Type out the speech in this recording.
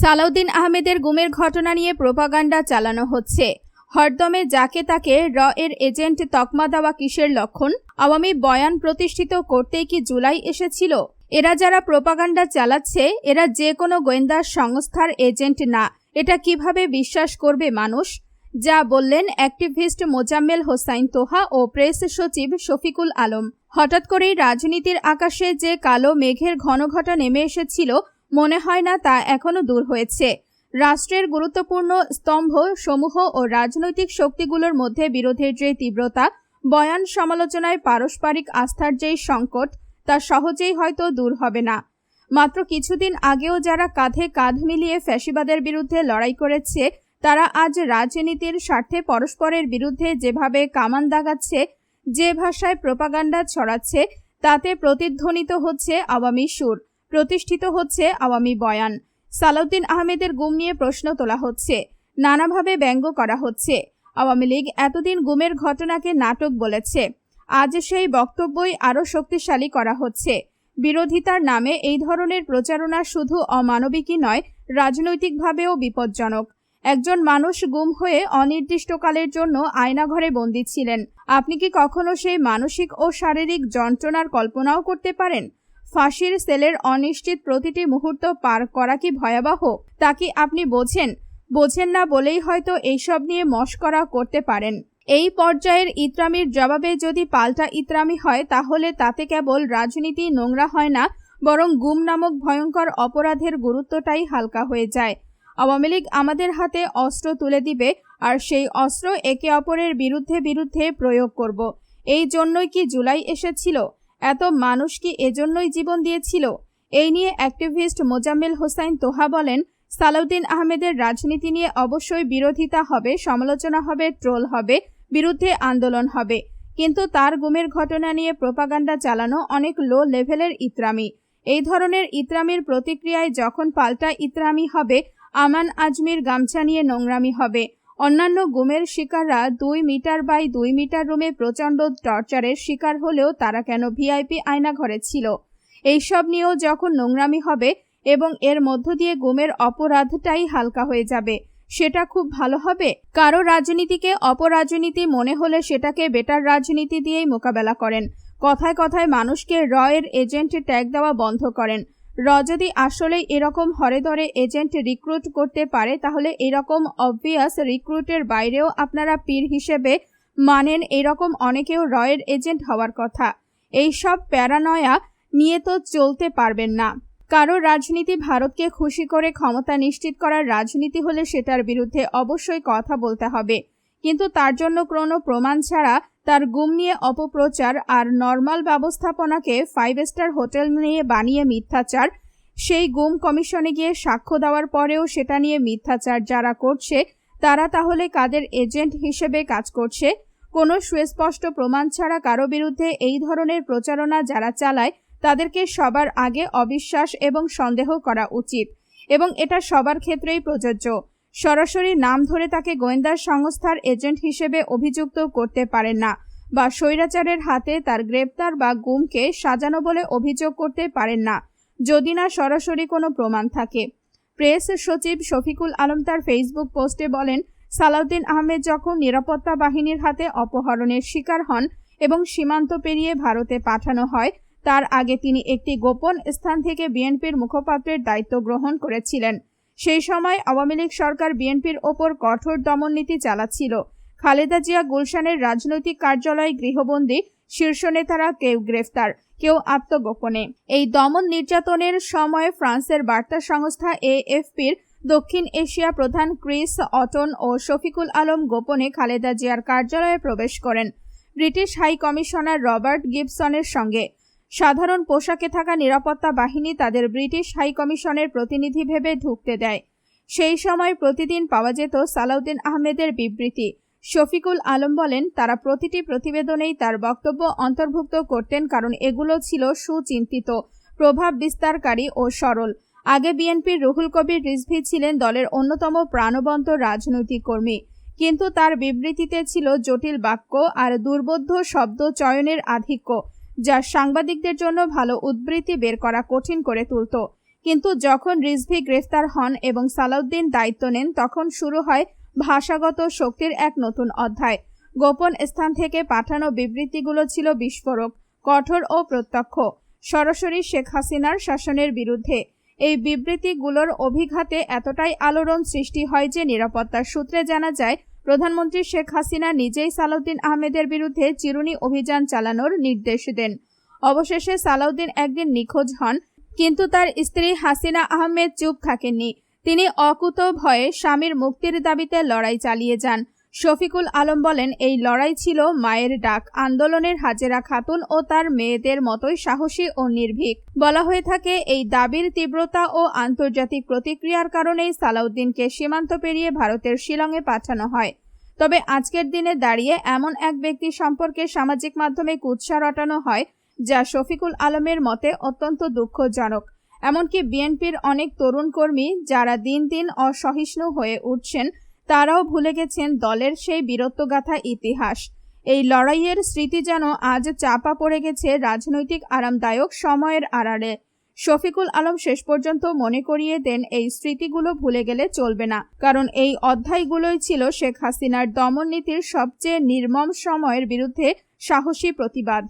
সালাউদ্দিন আহমেদের গুমের ঘটনা নিয়ে প্রোপাগান্ডা চালানো হচ্ছে। হরদমে যাকে তাকে র এর এজেন্ট তকমা দেওয়া কিসের লক্ষণ? আওয়ামী বয়ান প্রতিষ্ঠিত করতেই কি জুলাই এসেছিল? এরা যারা প্রোপাগান্ডা চালাচ্ছে, এরা যে কোনো গোয়েন্দা সংস্থার এজেন্ট না। এটা কীভাবে বিশ্বাস করবে মানুষ? যা বললেন অ্যাক্টিভিস্ট মোজাম্মেল হোসাইন তোহা ও প্রেস সচিব শফিকুল আলম। হঠাৎ করেই রাজনীতির আকাশে যে কালো মেঘের ঘনঘটা নেমে এসেছিল মনে হয় না তা এখনও দূর হয়েছে। রাষ্ট্রের গুরুত্বপূর্ণ স্তম্ভ সমূহ ও রাজনৈতিক শক্তিগুলোর মধ্যে বিরোধের যে তীব্রতা, বয়ান সমালোচনায় পারস্পরিক আস্থার যেই সংকট, তা সহজেই হয়তো দূর হবে না। মাত্র কিছুদিন আগেও যারা কাঁধে কাঁধ মিলিয়ে ফ্যাসিবাদের বিরুদ্ধে লড়াই করেছে, তারা আজ রাজনীতির স্বার্থে পরস্পরের বিরুদ্ধে যেভাবে কামান দাগাচ্ছে, যে ভাষায় প্রপাগান্ডা ছড়াচ্ছে, তাতে প্রতিধ্বনিত হচ্ছে আওয়ামী সুর। প্রতিষ্ঠিত হচ্ছে আওয়ামী বয়ান। সালাউদ্দিন আহমেদের গুম নিয়ে প্রশ্ন তোলা হচ্ছে। নানাভাবে ব্যঙ্গ করা হচ্ছে। আওয়ামী লীগ এতদিন গুমের ঘটনাকে নাটক বলেছে। আজ সেই বক্তব্যই আরও শক্তিশালী করা হচ্ছে। বিরোধিতার নামে এই ধরনের প্রচারণা শুধু অমানবিকই নয়, রাজনৈতিকভাবেও বিপজ্জনক। একজন মানুষ গুম হয়ে অনির্দিষ্টকালের জন্য আয়নাঘরে বন্দী ছিলেন। আপনি কি কখনো সেই মানসিক ও শারীরিক যন্ত্রণার কল্পনাও করতে পারেন? ফাঁসির সেলের অনিশ্চিত প্রতিটি মুহূর্ত পার করা কি ভয়াবহ? তা কি আপনি বোঝেন? বোঝেন না বলেই হয়তো এইসব নিয়ে মস্করা করতে পারেন। এই পর্যায়ের ইতরামির জবাবে যদি পাল্টা ইতরামি হয়, তাহলে তাতে কেবল রাজনীতি নোংরা হয় না, বরং গুম নামক ভয়ঙ্কর অপরাধের গুরুত্বটাই হালকা হয়ে যায়। আওয়ামী লীগ আমাদের হাতে অস্ত্র তুলে দিবে, আর সেই অস্ত্র একে অপরের বিরুদ্ধে বিরুদ্ধে প্রয়োগ করব। এই জন্যই কি জুলাই এসেছিল? এত মানুষ কি এজন্যই জীবন দিয়েছিল? এই নিয়ে অ্যাক্টিভিস্ট মোজাম্মেল হোসাইন তোহা বলেন, সালাউদ্দিন আহমেদের রাজনীতি নিয়ে অবশ্যই বিরোধিতা হবে, সমালোচনা হবে, ট্রোল হবে, বিরুদ্ধে আন্দোলন হবে। কিন্তু তার গুমের ঘটনা নিয়ে প্রপাগান্ডা চালানো অনেক লো লেভেলের ইতরামি। এই ধরনের ইতরামির প্রতিক্রিয়ায় যখন পাল্টা ইতরামি হবে, আমান আজমির গামছা নিয়ে নোংরামি হবে। অন্যান্য গুমের শিকাররা দুই মিটার বাই দুই মিটার রুমে প্রচণ্ড টর্চারের শিকার হলেও তারা কেন ভিআইপি আয়না ঘরে ছিল? এইসব নিয়েও যখন নোংরামি হবে এবং এর মধ্য দিয়ে গুমের অপরাধটাই হালকা হয়ে যাবে, সেটা খুব ভালো হবে? কারও রাজনীতিকে অপরাজনীতি মনে হলে সেটাকে বেটার রাজনীতি দিয়েই মোকাবেলা করেন। কথায় কথায় মানুষকে রয়ের এজেন্ট ট্যাগ দেওয়া বন্ধ করেন। র যদি আসলেই এরকম হরে ধরে এজেন্ট রিক্রুট করতে পারে, তাহলে এরকম অবভিয়াস রিক্রুটের বাইরেও আপনারা পীর হিসেবে মানেন এরকম অনেকেও রয়ের এজেন্ট হওয়ার কথা। এই সব প্যারানয়া নিয়ে তো চলতে পারবেন না। কারও রাজনীতি ভারতকে খুশি করে ক্ষমতা নিশ্চিত করার রাজনীতি হলে সেটার বিরুদ্ধে অবশ্যই কথা বলতে হবে। কিন্তু তার জন্য কোনো প্রমাণ ছাড়া তার গুম নিয়ে অপপ্রচার আর নর্মাল ব্যবস্থাপনাকে ফাইভ স্টার হোটেল নিয়ে বানিয়ে মিথ্যাচার, সেই গুম কমিশনে গিয়ে সাক্ষ্য দেওয়ার পরেও সেটা নিয়ে মিথ্যাচার যারা করছে, তারা তাহলে কাদের এজেন্ট হিসেবে কাজ করছে? কোনো সুস্পষ্ট প্রমাণ ছাড়া কারও বিরুদ্ধে এই ধরনের প্রচারণা যারা চালায়, তাদেরকে সবার আগে অবিশ্বাস এবং সন্দেহ করা উচিত। এবং এটা সবার ক্ষেত্রেই প্রযোজ্য। সরাসরি নাম ধরে তাকে গোয়েন্দা সংস্থার এজেন্ট হিসেবে অভিযুক্ত করতে পারেন না বা স্বৈরাচারের হাতে তার গ্রেপ্তার বা গুমকে সাজানো বলে অভিযোগ করতে পারেন না, যদি না সরাসরি কোনো প্রমাণ থাকে। প্রেস সচিব শফিকুল আলম তার ফেসবুক পোস্টে বলেন, সালাউদ্দিন আহমেদ যখন নিরাপত্তা বাহিনীর হাতে অপহরণের শিকার হন এবং সীমান্ত পেরিয়ে ভারতে পাঠানো হয়, তার আগে তিনি একটি গোপন স্থান থেকে বিএনপির মুখপাত্রের দায়িত্ব গ্রহণ করেছিলেন। সেই সময় আওয়ামী লীগ সরকার বিএনপির ওপর কঠোর দমননীতি চালাচ্ছিল। খালেদা জিয়া গুলশানের রাজনৈতিক কার্যালয়ে গৃহবন্দী শীর্ষ নেতারা কেউ গ্রেফতার, কেউ আত্মগোপনে। এই দমন নির্যাতনের সময় ফ্রান্সের বার্তা সংস্থা এএফপির দক্ষিণ এশিয়া প্রধান ক্রিস অটন ও শফিকুল আলম গোপনে খালেদা জিয়ার কার্যালয়ে প্রবেশ করেন। ব্রিটিশ হাই কমিশনার রবার্ট গিবসনের সঙ্গে সাধারণ পোশাকে থাকা নিরাপত্তা বাহিনী তাদের ব্রিটিশ হাই কমিশনের প্রতিনিধি ভেবে ঢুকতে দেয়। সেই সময় প্রতিদিন পাওয়া যেত সালাউদ্দিন আহমেদের বিবৃতি। শফিকুল আলম বলেন, তারা প্রতিটি প্রতিবেদনেই তার বক্তব্য অন্তর্ভুক্ত করতেন কারণ এগুলো ছিল সুচিন্তিত, প্রভাব বিস্তারকারী ও সরল। আগে বিএনপির রুহুল কবির রিজভি ছিলেন দলের অন্যতম প্রাণবন্ত রাজনৈতিক কর্মী। কিন্তু তার বিবৃতিতে ছিল জটিল বাক্য আর দুর্বোধ্য শব্দ চয়নের আধিক্য। যা সাংবাদিকদের জন্য ভালো উদ্বৃত্তি বের করা কঠিন করে তুলত। কিন্তু যখন রিজভি গ্রেফতার হন এবং সালাউদ্দিন দায়িত্ব নেন, তখন শুরু হয় ভাষাগত শক্তির এক নতুন অধ্যায়। গোপন স্থান থেকে পাঠানো বিবৃতিগুলো ছিল বিস্ফোরক, কঠোর ও প্রত্যক্ষ। সরাসরি শেখ হাসিনার শাসনের বিরুদ্ধে। এই বিবৃতিগুলোর অভিঘাতে এতটাই আলোড়ন সৃষ্টি হয় যে নিরাপত্তার সূত্রে জানা যায় প্রধানমন্ত্রী শেখ হাসিনা নিজেই সালাউদ্দিন আহমেদের বিরুদ্ধে চিরুনি অভিযান চালানোর নির্দেশ দেন। অবশেষে সালাউদ্দিন একদিন নিখোঁজ হন, কিন্তু তার স্ত্রী হাসিনা আহমেদ চুপ থাকেননি। তিনি অকুত ভয়ে স্বামীর মুক্তির দাবিতে লড়াই চালিয়ে যান। শফিকুল আলম বলেন, এই লড়াই ছিল মায়ের ডাক। আন্দোলনের হাজেরা খাতুন ও তার মেয়েদের মতোই সাহসী ও নির্ভীক। বলা হয়ে থাকে, এই দাবির তীব্রতা ও আন্তর্জাতিক প্রতিক্রিয়ার কারণেই সালাউদ্দিনকে সীমান্ত পেরিয়ে ভারতের শিলংয়ে পাঠানো হয়। তবে আজকের দিনে দাঁড়িয়ে এমন এক ব্যক্তি সম্পর্কে সামাজিক মাধ্যমে কুৎসা রটানো হয়, যা শফিকুল আলমের মতে অত্যন্ত দুঃখজনক। এমনকি বিএনপির অনেক তরুণ কর্মী, যারা দিন দিন অসহিষ্ণু হয়ে উঠছেন তারাও ভুলে গেছেন দলের সেই বীরত্বগাথা ইতিহাস। এই লড়াইয়ের স্মৃতি যেন আজ চাপা পড়ে গেছে রাজনৈতিক আরামদায়ক সময়ের আড়ালে। শফিকুল আলম শেষ পর্যন্ত মনে করিয়ে দেন, এই স্মৃতিগুলো ভুলে গেলে চলবে না। কারণ এই অধ্যায়গুলোই ছিল শেখ হাসিনার দমন নীতির সবচেয়ে নির্মম সময়ের বিরুদ্ধে সাহসী প্রতিবাদ।